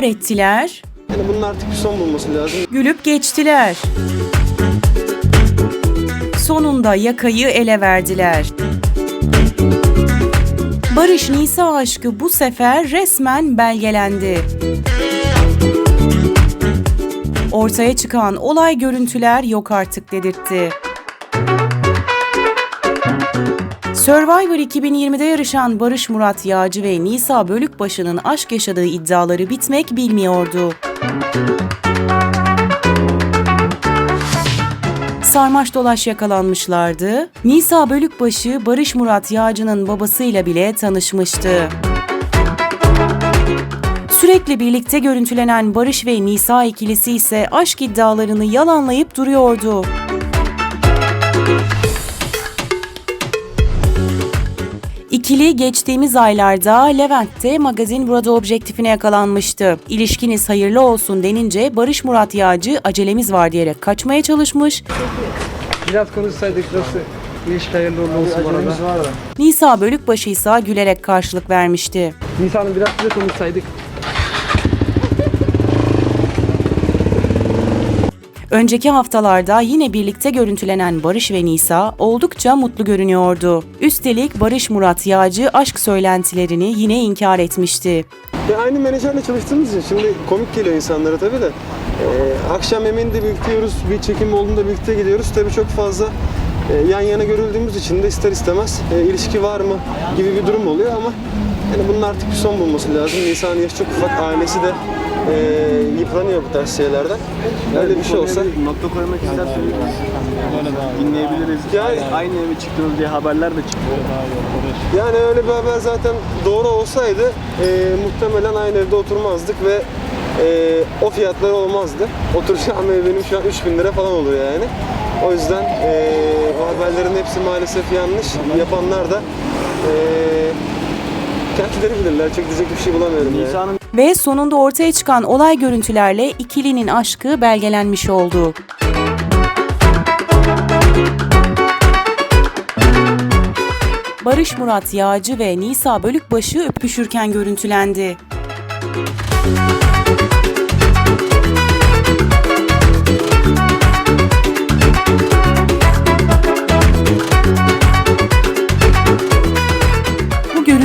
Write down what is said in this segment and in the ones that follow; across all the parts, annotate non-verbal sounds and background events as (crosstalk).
inkar ettiler, Yani bunun artık bir son bulması lazım. gülüp geçtiler. Sonunda yakayı ele verdiler. Barış Nisa aşkı bu sefer resmen belgelendi. Ortaya çıkan olay görüntüler yok artık dedirtti. Survivor 2020'de yarışan Barış Murat Yağcı ve Nisa Bölükbaşı'nın aşk yaşadığı iddiaları bitmek bilmiyordu. Sarmaş dolaş yakalanmışlardı. Nisa Bölükbaşı Barış Murat Yağcı'nın babasıyla bile tanışmıştı. Sürekli birlikte görüntülenen Barış ve Nisa ikilisi ise aşk iddialarını yalanlayıp duruyordu. İkili geçtiğimiz aylarda Levent'te magazin burada objektifine yakalanmıştı. İlişkiniz hayırlı olsun denince Barış Murat Yağcı acelemiz var diyerek kaçmaya çalışmış. Biraz konuşsaydık nasıl ilişki hayırlı uğurlu olsun bu arada. Nisa Bölükbaşı ise gülerek karşılık vermişti. Nisan'ım biraz size konuşsaydık. Önceki haftalarda yine birlikte görüntülenen Barış ve Nisa oldukça mutlu görünüyordu. Üstelik Barış Murat Yağcı aşk söylentilerini yine inkar etmişti. Ve aynı menajerle çalıştığımız için şimdi komik geliyor insanlara tabii de. Ee, akşam yemeğini de birlikte yiyoruz, bir çekim olduğunda birlikte gidiyoruz. Tabii çok fazla e, yan yana görüldüğümüz için de ister istemez e, ilişki var mı gibi bir durum oluyor ama yani bunun artık bir son bulması lazım. Nisan'ın yaşı çok ufak, ailesi de e, yıpranıyor bu tarz şeylerden. Öyle bir şey olsa Nokta koymak isterseniz dinleyebiliriz. Yani- Aynı eve çıktınız diye haberler de çıktı. Yani öyle bir haber zaten doğru olsaydı e, muhtemelen aynı evde oturmazdık ve e, o fiyatlar olmazdı. Oturacağım (laughs) ev benim şu an 3000 lira falan olur yani. O yüzden e, o haberlerin hepsi maalesef yanlış. Yapanlar da e, kendileri bilirler. Çok diyecek bir şey bulamıyorum. Nisan'ın Ve sonunda ortaya çıkan olay görüntülerle ikilinin aşkı belgelenmiş oldu. Barış Murat Yağcı ve Nisa Bölükbaşı öpüşürken görüntülendi.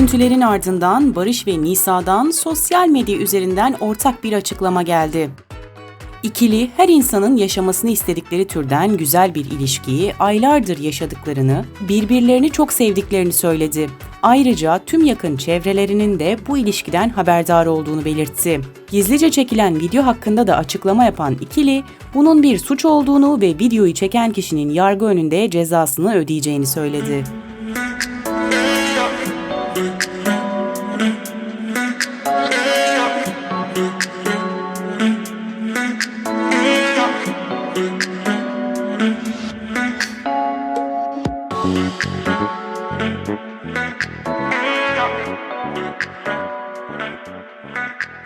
Görüntülerin ardından Barış ve Nisa'dan sosyal medya üzerinden ortak bir açıklama geldi. İkili her insanın yaşamasını istedikleri türden güzel bir ilişkiyi aylardır yaşadıklarını, birbirlerini çok sevdiklerini söyledi. Ayrıca tüm yakın çevrelerinin de bu ilişkiden haberdar olduğunu belirtti. Gizlice çekilen video hakkında da açıklama yapan ikili, bunun bir suç olduğunu ve videoyu çeken kişinin yargı önünde cezasını ödeyeceğini söyledi. Thank you.